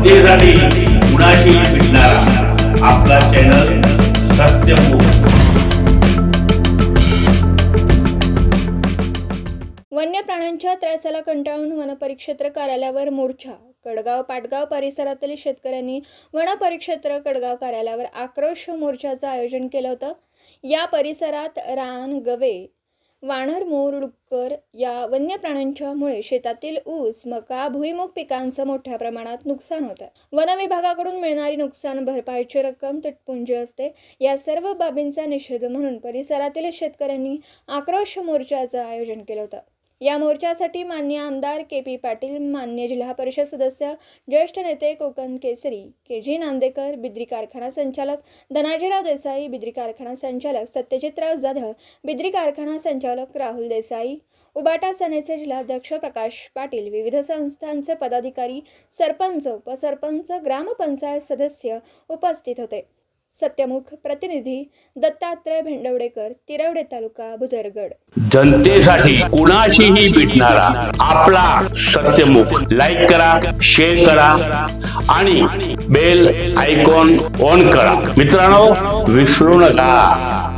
जनतेसाठी कुणाशी भेटणारा आपला चॅनल सत्यमुख वन्य प्राण्यांच्या त्रासाला कंटाळून वनपरिक्षेत्र कार्यालयावर मोर्चा. कडगाव पाटगाव परिसरातील शेतकऱ्यांनी वनपरिक्षेत्र कडगाव कार्यालयावर आक्रोश मोर्चाचं आयोजन केलं होतं. या परिसरात रान गवे वानर मोर डुक्कर या वन्य प्राण्यांच्यामुळे शेतातील ऊस मका भुईमुग पिकांचं मोठ्या प्रमाणात नुकसान होतं. वन विभागाकडून मिळणारी नुकसान भरपाईची रक्कम तुटपुंजी असते. या सर्व बाबींचा निषेध म्हणून परिसरातील शेतकऱ्यांनी आक्रोश मोर्चाचं आयोजन केलं होतं. या मोर्चासाठी मान्य आमदार के पी पाटील मान्य जिल्हा परिषद सदस्य ज्येष्ठ नेते कोकण केसरी के जी नांदेकर बिद्री कारखाना संचालक धनाजीराव देसाई बिद्री कारखाना संचालक सत्यजितराव जाधव बिद्री कारखाना संचालक राहुल देसाई उबाटा सेनेचे जिल्हाध्यक्ष प्रकाश पाटील विविध संस्थांचे पदाधिकारी सरपंच उपसरपंच ग्रामपंचायत सदस्य उपस्थित होते. सत्यमुख प्रतिनिधी दत्तात्रय भेंडवडेकर तिरवडे तालुका बुदरगड जनतेसाठी कुणाशीही भेटणारा आपला सत्यमुख. लाईक करा शेअर करा आणि बेल आयकॉन ऑन करा. मित्रांनो विसरू नका.